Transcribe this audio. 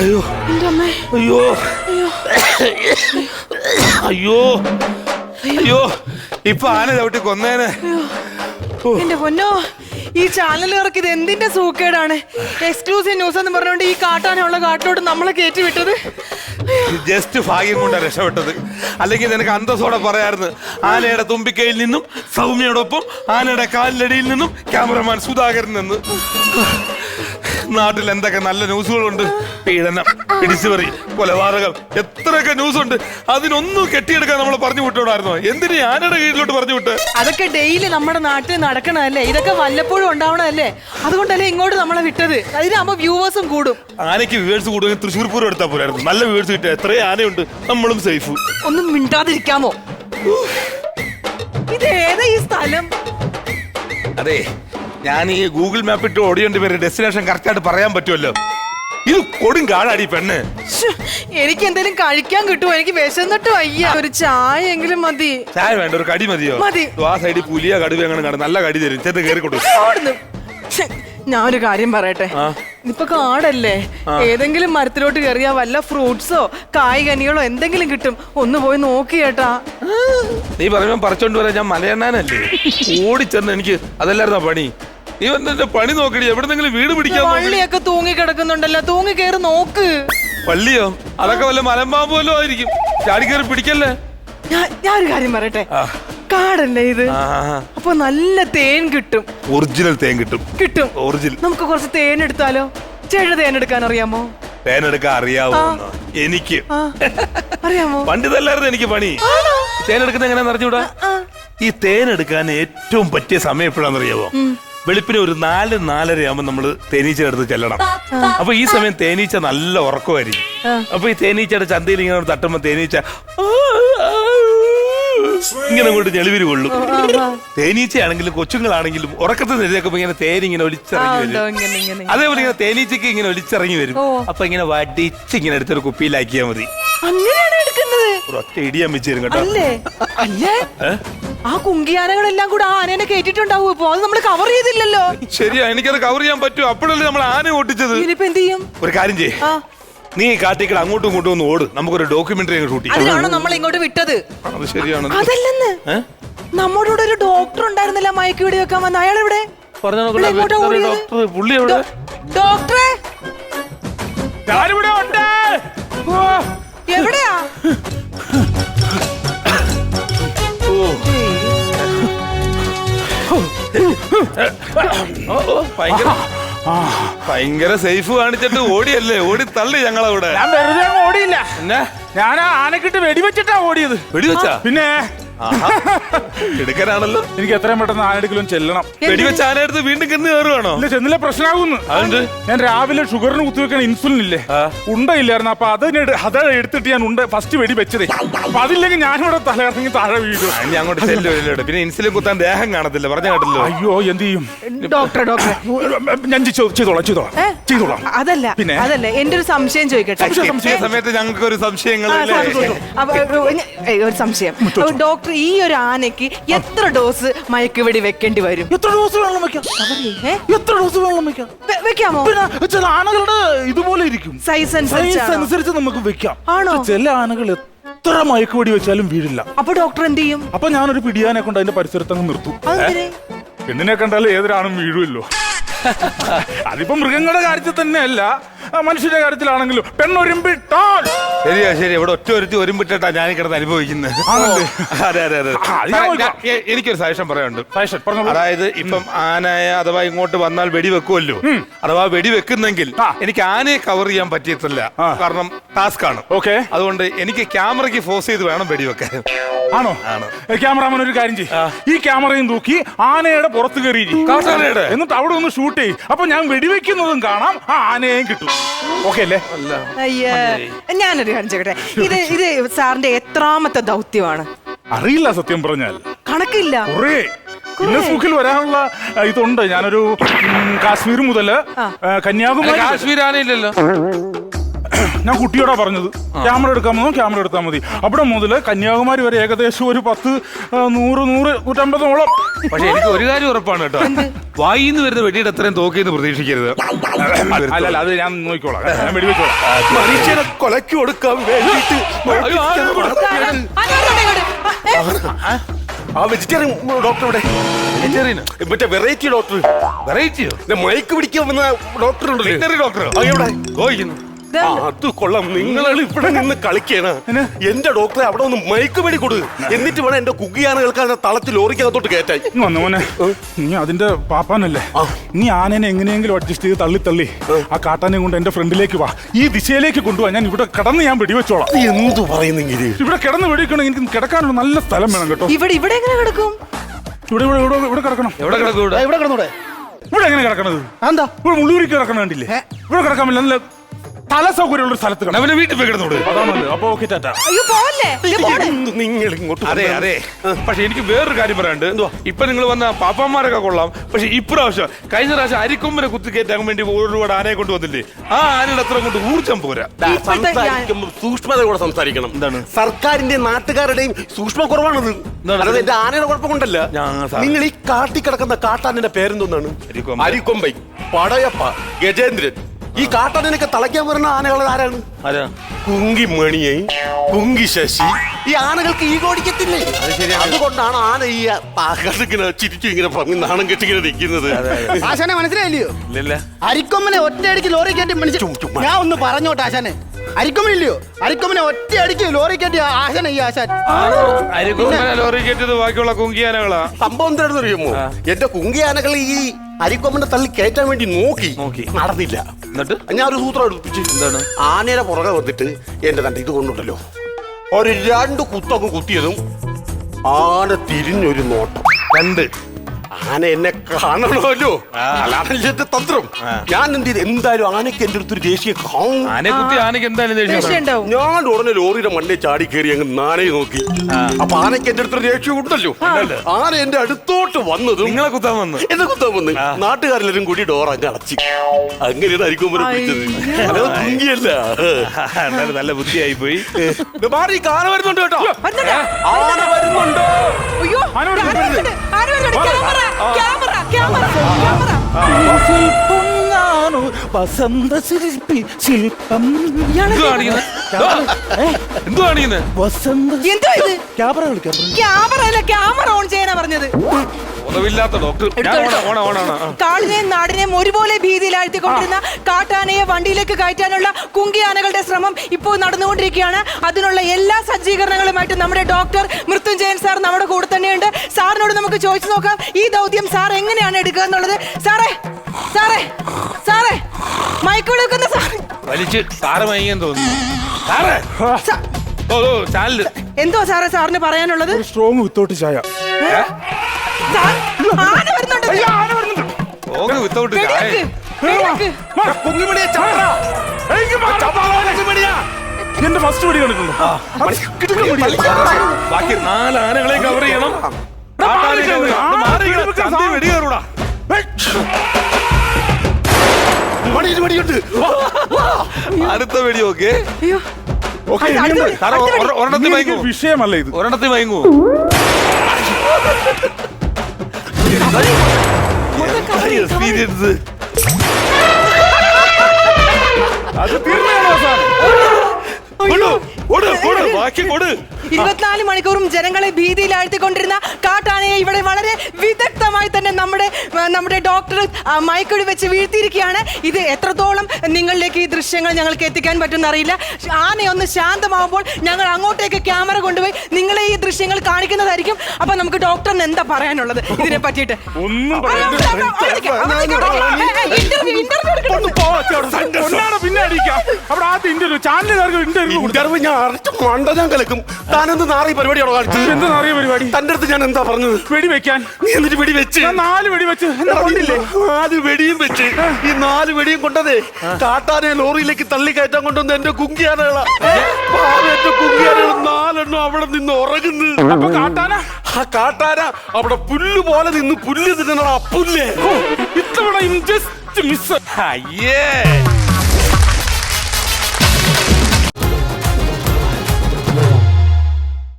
അയ്യോ. അയ്യോ. അയ്യോ. അയ്യോ. ഇപ്പൊ ആന ചവിട്ടി കൊന്നേനെ. എന്റെ പൊന്നോ ഈ ചാനലുകാർക്ക് ഇത് എന്തിന്റെ സൂക്കേടാണ്? എക്സ്ക്ലൂസീവ് ന്യൂസ് എന്ന് പറഞ്ഞുകൊണ്ട് ഈ കാട്ടാനുള്ള കാട്ടിലോട്ട് നമ്മളെ കയറ്റി വിട്ടത്? ജസ്റ്റ് ഭാഗ്യം കൊണ്ടാണ് രക്ഷപ്പെട്ടത്. അല്ലെങ്കിൽ നിനക്ക് അന്തസ്സോടെ പറയായിരുന്നു ആനയുടെ തുമ്പിക്കൈയിൽ നിന്നും സൗമ്യയോടൊപ്പം ആനയുടെ കാലിലടിയിൽ നിന്നും ക്യാമറമാൻ സുധാകരൻ നിന്ന്. നാട്ടിൽ എന്തൊക്കെ നല്ല ന്യൂസുകളുണ്ട്? പീഡനം പിടിച്ചുപറി കൊലപാതകം എത്രയൊക്കെ ന്യൂസ് ഉണ്ട് അതിനൊന്നും കെട്ടിയെടുക്കാൻ നമ്മൾ പറഞ്ഞു വിട്ടോടായിരുന്നോ? എന്തിനു ഈ ആനയുടെ കീഴിലോട്ട് പറഞ്ഞു വിട്ട്? അതൊക്കെ ഡെയിലി നമ്മുടെ നാട്ടിൽ നടക്കണല്ലേ ഇതൊക്കെ വല്ലപ്പോഴും ഉണ്ടാവണല്ലേ അതുകൊണ്ടല്ലേ ഇങ്ങോട്ട് നമ്മളെ വിട്ടത്? അതിനാകുമ്പോ വ്യൂവേഴ്സും കൂടും. ആനയ്ക്ക് വ്യൂവേഴ്സ് കൂടുതൽ തൃശ്ശൂർ പൂരം എടുത്താൽ പോരായിരുന്നു. നല്ല വ്യൂവേഴ്സ് കിട്ടിയ എത്രയും ആനയുണ്ട്. നമ്മളും സേഫ്. ഒന്നും മിണ്ടാതിരിക്കാമോ? ഇത് ഏതാ ഈ സ്ഥലം? അതെ ഞാൻ ഈ ഗൂഗിൾ മാപ്പ് ഇട്ട് ഓടിയോണ്ട് പേര് ഡെസ്റ്റിനേഷൻ കറക്റ്റ് ആയിട്ട് പറയാൻ പറ്റുമല്ലോ. ഇത് കൊടും കാടാടി പെണ്ണ്. എനിക്ക് എന്തെങ്കിലും കഴിക്കാൻ കിട്ടുമോ എനിക്ക് വിശന്നിട്ട് വയ്യ. ഒരു ചായ എങ്കിലും മതി. ചായ വേണ്ട ഒരു കടി മതിയോ? മതി. ആ സൈഡിൽ പുലിയ കടുവ അങ്ങനെ കാണും. നല്ല കടി തരും. ചെന്ന് കയറി കൊടുക്കും. ഞാനൊരു കാര്യം പറയട്ടെ. ഇപ്പൊ കാടല്ലേ? ഏതെങ്കിലും മരത്തിലോട്ട് കയറിയാ വല്ല ഫ്രൂട്ട്സോ കായ്കനികളോ എന്തെങ്കിലും കിട്ടും. ഒന്ന് പോയി നോക്കി കേട്ടാ നീ പറയുമ്പോ പറിച്ചോണ്ട് വരാൻ ഞാൻ മലയണ്ണാനല്ലേ? ഓടിച്ചെന്ന് എനിക്ക് അതല്ലായിരുന്നോ പണി? നീ തന്റെ പണി നോക്കടി. എവിടെന്നെങ്കിലും വീട് പിടിക്കാൻ നോക്കടി. വള്ളിയൊക്കെ തൂങ്ങി കിടക്കുന്നുണ്ടല്ലോ തൂങ്ങി കയറി നോക്ക്. പള്ളിയോ അതൊക്കെ വല്ല മലമ്പാമ്പ് ആയിരിക്കും. ചാടി കയറി പിടിക്കല്ലേ? ഞാൻ ഞാൻ ഒരു കാര്യം പറയട്ടെ? ആ. കാടല്ലേ ഇത്? ആ, ആ, ആ. അപ്പൊ നല്ല തേൻ കിട്ടും. ഒറിജിനൽ തേൻ കിട്ടും. കിട്ടും. ഒറിജിനൽ. നമുക്ക് കുറച്ച് തേൻ എടുത്താലോ? ചെഴ തേൻ എടുക്കാൻ അറിയാമോ? തേൻ എടുക്കാൻ അറിയാവോ എനിക്ക്. ആ. അറിയാമോ? പണ്ട് ഇതല്ലായിരുന്നു എനിക്ക് പണി. തേൻ എടുക്കുന്ന എങ്ങനെയാന്ന് അറിഞ്ഞൂടാ. ഈ തേൻ എടുക്കാൻ ഏറ്റവും പറ്റിയ സമയം എപ്പോഴാണെന്നറിയാവോ? വെളുപ്പിന് ഒരു നാല് നാലരയാകുമ്പോൾ നമ്മൾ തേനീച്ചയുടെ അടുത്ത് ചെല്ലണം. അപ്പൊ ഈ സമയം തേനീച്ച നല്ല ഉറക്കമായിരിക്കും. അപ്പൊ ഈ തേനീച്ചയുടെ ചന്തയിൽ ഇങ്ങനെ തട്ടുമ്പോ തേനീച്ച ഇങ്ങനെ അങ്ങോട്ട് ഞെളിവിരി കൊള്ളും. തേനീച്ചയാണെങ്കിലും കൊച്ചുങ്ങളാണെങ്കിലും ഉറക്കത്തിൽ നിരക്കുമ്പോ ഇങ്ങനെ തേൻ ഇങ്ങനെ ഒലിച്ചിറങ്ങി വരും അതേപോലെ ഇങ്ങനെ തേനീച്ചയ്ക്ക് ഇങ്ങനെ ഒലിച്ചിറങ്ങി വരും. അപ്പൊ ഇങ്ങനെ വടിച്ച് ഇങ്ങനെ എടുത്തൊരു കുപ്പിയിലാക്കിയാൽ മതി. ഒറ്റ ഇടിയാൻ വെച്ചിരുന്നു കേട്ടോ? ആ കുങ്കിയാനകളെല്ലാം കൂടെ ആ ആനേനെ കേട്ടിട്ടുണ്ടാവും ഇപ്പൊ അത് നമ്മൾ കവർ ചെയ്തില്ലല്ലോ. ശരിയാ എനിക്കത് കവർ ചെയ്യാൻ പറ്റും അപ്പോഴല്ലേ നമ്മൾ ആന ഓട്ടിച്ചത്. ഇനിയിപ്പോ എന്ത് ചെയ്യും? ഒരു കാര്യം ചെയ്യ്. ആ. നീ കാട്ടിക്കട അങ്ങോട്ടും ഇങ്ങോട്ടും ഒന്ന് ഓട്. നമുക്കൊരു ഡോക്യുമെന്ററി അങ്ങ് ഷൂട്ട് ചെയ്യാം. അതിനാണോ നമ്മൾ ഇങ്ങോട്ട് വിട്ടത്? അത് ശരിയാണ്? അതല്ലെന്ന്. ഏ? നമ്മുടെ കൂടെ ഒരു ഡോക്ടർ ഉണ്ടായിരുന്നില്ല മയക്ക് വെടി വെക്കാൻ വന്ന. അയാൾ എവിടെ പറഞ്ഞോ ഇവിടെ എങ്ങോട്ടാ ഓടിയത്? ഡോക്ടർ പുള്ളി എവിടെ? ഡോ- ഡോക്ടറെ ഞാനിവിടെ ഉണ്ട്. ഓ, എവിടെയാ? ഓ. ഭയങ്കര ഭയങ്കര സേഫ് കാണിച്ചിട്ട് ഓടിയല്ലേ? ഓടി തള്ളി ഞങ്ങളവിടെ. ഞാൻ വെറുതെ ഓടിയില്ല. ഞാൻ ആനക്കിട്ട് വെടിവെച്ചിട്ടാ ഓടിയത്. വെടിവെച്ചാ? പിന്നെ. എടുക്കാനാണല്ലോ. എനിക്ക് എത്രയും പെട്ടെന്ന് ആനടുക്കലും ചെല്ലണം. വെടിവെച്ച് ആനയെടുത്ത് വീണ്ടും കിന്ന് കയറുവാണോ? ഇല്ല ചെന്നില്ല പ്രശ്നമാകുന്നു അതുകൊണ്ട് ഞാൻ രാവിലെ ഷുഗറിന് കുത്തിവെക്കണ ഇൻസുലിൻ ഇല്ലേ ഉണ്ടായില്ലായിരുന്നു ഉണ്ടയില്ലായിരുന്നു. അപ്പൊ അതിന് അത് എടുത്തിട്ട് ഞാൻ ഉണ്ട് ഫസ്റ്റ് വെടി വെച്ചതേ. അപ്പൊ അതില്ലെങ്കിൽ ഞാനിവിടെ തലയിറങ്ങി താഴെ വീഴും. ഞാൻ അങ്ങോട്ട് ചെല്ലുവല്ലോ പിന്നെ ഇൻസുലിൻ കുത്താൻ ദേഹം കാണത്തില്ല. പറഞ്ഞ കേട്ടല്ലോ. അയ്യോ എന്ത് ചെയ്യും? ഡോക്ടറെ ഡോക്ടറെ. ഞാൻ ചെയ്തോ- ചെയ്തോളാം ചെയ്തോളാം. ചെയ്തോളാം. അതല്ല പിന്നെ? അതല്ല. എന്റെ ഒരു സംശയം ചോദിക്കട്ടെ. സംശയ സമയത്ത് ഞങ്ങൾക്ക് ഒരു ആ, സംശയങ്ങളല്ലേ സംശയം. അപ്പൊ, ഏ, ഞ- ഏ, ഒരു സംശയം. അപ്പൊ ഡോക്ടർ ഈ ഒരു ആനയ്ക്ക് എത്ര ഡോസ് മയക്കുവെടി വെക്കേണ്ടി വരും? എത്ര ഡോസ് വെള്ളം വെക്കാം? എത്ര ഡോസ് വെള്ളം വെക്കാം. വെക്കാമോ? പിന്നെ ചില ആനകളുടെ ഇതുപോലെ ഇരിക്കും. സൈസ് സൈസ് അനുസരിച്ച് നമുക്ക് വെക്കാം. ആണോ? ചില ആനകൾ എത്ര മയക്കുവെടി വെച്ചാലും വീഴില്ല. അപ്പൊ ഡോക്ടർ എന്ത് ചെയ്യും? അപ്പൊ ഞാനൊരു പിടിയാനെ കൊണ്ട് അതിന്റെ പരിസരത്ത് അങ്ങ് നിർത്തും? പെണ്ണിനെ കണ്ടാൽ ഏതൊരാണും വീഴുമല്ലോ അതിപ്പോ മൃഗങ്ങളുടെ കാര്യത്തിൽ തന്നെയല്ല. മനുഷ്യന്റെ കാര്യത്തിലാണെങ്കിലും പെണ്ണൊരുമ്പിട്ടാൽ. ശരിയാ ശരി ഇവിടെ ഒറ്റ ഒരുത്തി ഒരുമ്പിട്ടാ ഞാൻ കിടന്ന് അനുഭവിക്കുന്നത്? അതെ അതെ അതെ എ- എനിക്കൊരു സജഷൻ പറയാനുണ്ട്. പറഞ്ഞോളൂ. അതായത് ഇപ്പം ആനയ അഥവാ ഇങ്ങോട്ട് വന്നാൽ വെടി വെടിവെക്കുമല്ലോ അഥവാ വെടി വെക്കുന്നെങ്കിൽ എനിക്ക് ആനയെ കവർ ചെയ്യാൻ പറ്റിയിട്ടില്ല. ആ. കാരണം ടാസ്ക് ആണ്. ഓക്കെ അതുകൊണ്ട് എനിക്ക് ക്യാമറയ്ക്ക് ഫോഴ്സ് ചെയ്ത് വേണം വെടിവെക്കാൻ ആണോ? ക്യാമറാമൻ ഒരു കാര്യം ചെയ്യും. ഈ ക്യാമറയും തൂക്കി ആനയുടെ പുറത്ത് കയറി കാട്ടാനയുടെ? എന്നിട്ട് അവിടെ ഒന്ന് ഷൂട്ട് ചെയ്യും. അപ്പൊ ഞാൻ വെടിവെക്കുന്നതും കാണാം ആ ആനയെയും കിട്ടും. ഓക്കെ അല്ലേ? അയ്യേ ഞാനൊരു കാര്യം ചെയ്യട്ടെ. ഇത് ഇത് സാറിന്റെ എത്രാമത്തെ ദൗത്യമാണ്? അറിയില്ല സത്യം പറഞ്ഞാൽ. കണക്കില്ല. കുറേ. ഗിന്നസ് വരാനുള്ള ഇതുണ്ട്. ഞാനൊരു കാശ്മീർ. ആ, കന്യാകുമാരി വരെ. ഞാൻ കുട്ടിയോടാ പറഞ്ഞത്. ക്യാമറ എടുക്കാമെന്നോ ക്യാമറ എടുത്താൽ മതി. അവിടെ മുതൽ കന്യാകുമാരി വരെ ഏകദേശം ഒരു പത്ത് നൂറ് നൂറ് നൂറ്റമ്പതോളം. പക്ഷെ എനിക്ക് ഒരു കാര്യം ഉറപ്പാണ് കേട്ടോ. വായിന്ന് വരുന്ന വെടിയുടെ അത്രയും തോക്കിന്ന് പ്രതീക്ഷിക്കരുത്. അല്ല അല്ല അത് ഞാൻ നോക്കിക്കോളാം. ഞാൻ വെടിവെച്ചോളാം. മനുഷ്യനെ കൊലക്ക് കൊടുക്കാൻ വേണ്ടിയിട്ട് ആ, ആ, വെജിറ്റേറിയൻ ഡോക്ടർ ഇവിടെ. വെജിറ്റേറിയൻ മറ്റേ വെറൈറ്റി ഡോക്ടർ വെറൈറ്റിയോ മയക്ക് പിടിക്കാൻ വന്ന ഡോക്ടർ ഉണ്ടല്ലോ? വെറ്ററി ഡോക്ടർ എവിടെ? ചോദിക്കുന്നു ദേ, ആ, അത് കൊള്ളാം. നിങ്ങളാണ് ഇവിടെ നിന്ന് കളിക്കണ? എന്റെ ഡോക്ടറെ അവിടെ ഒന്ന് മയക്ക് പിടി കൊടു. എന്നിട്ട് വേണം എന്റെ കുക്കിയാണ് കേൾക്കാൻ തളത്തിൽ ലോറിക്കകത്തോട്ട് കയറ്റായി ഇങ്ങ് വന്നു മോനെ. നീ അതിന്റെ പാപ്പാനല്ലേ? ആ. നീ ആനനെ എങ്ങനെയെങ്കിലും അഡ്ജസ്റ്റ് ചെയ്ത് തള്ളി തള്ളി. ആ കാട്ടാനെ കൊണ്ട് എന്റെ ഫ്രണ്ടിലേക്ക് വാ. ഈ ദിശയിലേക്ക് കൊണ്ടുപോവാ ഞാൻ ഇവിടെ കിടന്ന് ഞാൻ വെടിവെച്ചോളാം. നീ എന്തു പറയുന്നെങ്കിൽ ഇവിടെ കിടന്ന് വെടിവെക്കണമെങ്കിൽ എനിക്ക് കിടക്കാനുള്ള നല്ല സ്ഥലം വേണം കേട്ടോ. ഇവിടെ ഇവിടെ എങ്ങനെ കിടക്കും? ഇവിടെ ഇവിടെ ഇവിടെ ഇവിടെ കിടക്കണം. എവിടെ കിടക്കും ഇവിടെ? ഇവിടെ കിടന്നൂടെ? ഇവിടെ എങ്ങനെ കിടക്കണത്? എന്താ ഇവിടെ മുള്ളൂരിക്ക് കിടക്കണ കണ്ടില്ലേ? ഇവിടെ കിടക്കാൻ പറ്റില്ല. നല്ല തല സൗകര്യമുള്ള ഒരു സ്ഥലത്ത് അവന്റെ വീട്ടിൽ പോയി കിടന്നോട്. അതാണല്ലോ അപ്പൊ ഓക്കെ ടാറ്റ. അയ്യോ പോവല്ലേ? ദേ, പോടെ. നിങ്ങൾ ഇങ്ങോട്ട് അതെ അതെ. പക്ഷെ എനിക്ക് വേറൊരു കാര്യം പറയാണ്ട് ഇപ്പൊ നിങ്ങൾ വന്ന പാപ്പന്മാരൊക്കെ കൊള്ളാം. പക്ഷെ ഇപ്രാവശ്യം കഴിഞ്ഞ പ്രാവശ്യം അരിക്കൊമ്പനെ കുത്തിക്കയറ്റാൻ വേണ്ടി ഒരുപാട് ആനയെ കൊണ്ടുവന്നില്ലേ ആ ആനയുടെ അത്ര കൊണ്ട് ഊർജം പോരാ. ദാ, ഇപ്പോഴത്തെ ഞാൻ- സംസാരിക്കുമ്പോൾ സൂക്ഷ്മതയോടെ സംസാരിക്കണം. എന്താണ്? സർക്കാരിന്റെ നാട്ടുകാരുടെയും സൂക്ഷ്മ കുറവാണത് എന്താണ്? അല്ലാതെ എന്റെ ആനയുടെ കുഴപ്പം കൊണ്ടല്ല ഞാൻ സാർ- നിങ്ങൾ ഈ കാട്ടി കിടക്കുന്ന കാട്ടാനന്റെ പേരെന്താണ് അരിക്കൊമ്പൻ. അരിക്കൊമ്പൈ പടയപ്പ ഗജേന്ദ്രൻ ഈ കാട്ടാനൊക്കെ തളയ്ക്കാൻ വരുന്ന ആനകൾ ആരാണ്? ആരാ? കുങ്കി മണിയെ കുങ്കി ശശി ഈ ആനകൾക്ക് ഈ കോടിക്കത്തില്ലേ അതുകൊണ്ടാണ് ആന ഈ ഇങ്ങനെ ചിരിച്ചു ഇങ്ങനെ പറഞ്ഞ് നാണം കെട്ടിങ്ങനെ നിൽക്കുന്നത്. ആശാനെ മനസ്സിലായില്ലയോ? അരിക്കൊമ്മനെ ഒറ്റയടിക്ക് ലോറി കയറ്റി മണിച്ചു ഞാൻ ഒന്ന് പറഞ്ഞോട്ടെ ആശാനെ. അരിക്കൊമ്പനില്ലയോ? അരിക്കൊമ്പനെ ഒറ്റയടിക്ക് ലോറി കയറ്റി ആശാന ഈ ആശാൻ. അരിക്കൊമ്പനെ ലോറി കയറ്റിയത് ബാക്കിയുള്ള കുങ്കിയാനകളാ സംഭവം എന്താണെന്ന് അറിയുമോ എന്റെ കുങ്കി ആനകൾ ഈ അരിക്കൊമ്പനെ തള്ളി കയറ്റാൻ വേണ്ടി നോക്കി. നോക്കി. നടന്നില്ല. എന്നിട്ട്? ഞാൻ ഒരു സൂത്രം എടുപ്പിച്ച്. എന്താണ്? ആനയുടെ പുറകെ വന്നിട്ട് എന്റെ തന്റെ ഇത് കൊണ്ടുണ്ടല്ലോ. ഒരു രണ്ട് കുത്തൊക്കെ കുത്തിയതും ആന തിരിഞ്ഞൊരു നോട്ടം. രണ്ട്. ആന എന്നെ കാണണമല്ലോ. അതാണ് എന്റെ തന്ത്രം? ഞാൻ എന്ത് ചെയ്തു? എന്തായാലും ആനയ്ക്ക് എന്റെ അടുത്തൊരു ദേശീയ കാണും ആനെ കുത്തി ആനയ്ക്ക് എന്തായാലും ദേഷ്യം ദേഷ്യം ഉണ്ടാവും. ഞാൻ ഉടനെ ലോറിയുടെ മണ്ണേ ചാടി കയറി അങ്ങ് നാനയെ നോക്കി. അപ്പൊ ആനയ്ക്ക് എന്റെ അടുത്തൊരു ദേഷ്യം ഉണ്ടല്ലോ. ആന എന്റെ അടുത്തോട്ട് വന്നതും നിങ്ങളെ കുത്താൻ വന്നു. എന്നെ കുത്താൻ വന്ന് നാട്ടുകാരെല്ലാരും കൂടി ഡോർ അങ്ങ് അടച്ചു. അങ്ങനെയാണ് അരിക്കുമ്പോൾ പിടിച്ചത്. അല്ലാതെ നല്ല ബുദ്ധിയായി പോയി മാറി കാന വരുന്നുണ്ട് കേട്ടോ. ആന വരുന്നുണ്ട്. ക്യാമറ ക്യാമറ വസന്ത ശില്പി ശില്പം. ഇയാളെ വസന്ത എന്തോ ഇത്? ക്യാമറ ക്യാമറ അല്ല ക്യാമറ ഓൺ ചെയ്യാനാ പറഞ്ഞത്. ഉറവില്ലാത്ത ഡോക്ടർ. ഞാൻ ഓണ ഓണ ഓണ ഓണ കാടിനെയും നാടിനെയും ഒരുപോലെ ഭീതിയിലാഴ്ത്തിക്കൊണ്ടിരുന്ന കാട്ടാനയെ വണ്ടിയിലേക്ക് കയറ്റാനുള്ള കുങ്കിയാനകളുടെ ശ്രമം ഇപ്പോൾ നടന്നുകൊണ്ടിരിക്കുകയാണ്. അതിനുള്ള എല്ലാ സജ്ജീകരണങ്ങളുമായിട്ട് നമ്മുടെ ഡോക്ടർ മൃത്യുഞ്ജയൻ സാർ നമ്മുടെ കൂടെ തന്നെയുണ്ട്. സാറിനോട് നമുക്ക് ചോദിച്ചു നോക്കാം. ഈ ദൗത്യം സാർ എങ്ങനെയാണ് എടുക്കുക എന്നുള്ളത്? സാറേ സാറേ സാറേ. മയക്ക് വിളിക്കുന്ന സാർ വലിച്ച് സാറ് തോന്നുന്നു. സാറേ! സാ- ഓ ഓ ചാനൽ. എന്തോ സാറേ സാറിന് പറയാനുള്ളത്? സ്ട്രോങ് വിത്തൗട്ട് ചായ. സാർ, ആന വരുന്നുണ്ട്. ഓക്കെ വിത്തൗട്ട് വെടിവെക്ക്, വെടിവെക്ക്. കുങ്ങിമണിയെ ചാട. എന്റെ ഫസ്റ്റ് വെടി കണ്ടിട്ടുണ്ടോ? ബാക്കി നാല് ആനകളെ കവർ ചെയ്യണം. ചന്തി വെടി കയറൂടാ മണിയിൽ മണിയുണ്ട് ആ, വെടി ഓക്കെ അയ്യോ അടുത്ത വെടി, സാറേ അടുത്ത വെടി. ഒര- ഒരെണ്ണത്തിൽ ഇത് ഓക്കെ വിഷയമല്ല ഇത്. ഒരെണ്ണത്തിൽ മയങ്ങൂ എക്സ്പീരിയൻസ് അത് തീർന്നതാണോ ഇരുപത്തിനാല് മണിക്കൂറും ജനങ്ങളെ ഭീതിയിലാഴ്ത്തിക്കൊണ്ടിരുന്ന കാട്ടാനയെ ഇവിടെ വളരെ വിദഗ്ധമായി തന്നെ നമ്മുടെ നമ്മുടെ ഡോക്ടർ മയക്കൊടി വെച്ച് വീഴ്ത്തിയിരിക്കുകയാണ് ഇത് എത്രത്തോളം നിങ്ങളിലേക്ക് ഈ ദൃശ്യങ്ങൾ ഞങ്ങൾക്ക് എത്തിക്കാൻ പറ്റുമെന്ന് അറിയില്ല ആനയൊന്ന് ശാന്തമാവുമ്പോൾ ഞങ്ങൾ അങ്ങോട്ടേക്ക് ക്യാമറ കൊണ്ടുപോയി നിങ്ങളെ ഈ ദൃശ്യങ്ങൾ കാണിക്കുന്നതായിരിക്കും അപ്പൊ നമുക്ക് ഡോക്ടറിന് എന്താ പറയാനുള്ളത് ഇതിനെ പറ്റിയിട്ട് ഒന്നും ആ, ആദ്യം ഇന്റർവ്യൂ ചാനലുകാർക്ക് ഇന്റർവ്യൂ ഇന്റർവ്യൂ ഞാൻ അറച്ച് മണ്ട ഞാൻ കലക്കും താനെന്ത് നാറി പരിപാടിയാണോ കാണിച്ചത്? എന്ത് നാറിയ പരിപാടി? തന്റെ അടുത്ത് ഞാൻ എന്താ പറഞ്ഞത്? വെടി വെക്കാൻ നീ എന്നിട്ട് വെടി വെച്ച് ഞാൻ നാല് വെടി വെച്ച് എന്താ കൊണ്ടില്ലേ? നാല് വെടിയും വെച്ച് ഈ നാല് വെടിയും കൊണ്ടതേ കാട്ടാനെ ലോറിയിലേക്ക് തള്ളി കയറ്റാൻ കൊണ്ടുവന്ന എന്റെ കുങ്കിയാനകളാ. എന്റെ കുങ്കിയാനകൾ നാലെണ്ണം അവിടെ നിന്ന് ഉറങ്ങുന്നു. അപ്പൊ കാട്ടാന? ആ കാട്ടാന അവിടെ പുല്ല് പോലെ നിന്ന് പുല്ല് തിന്നണ പുല്ല്? ഇത്തവണ ജസ്റ്റ് മിസ്. അയ്യേ.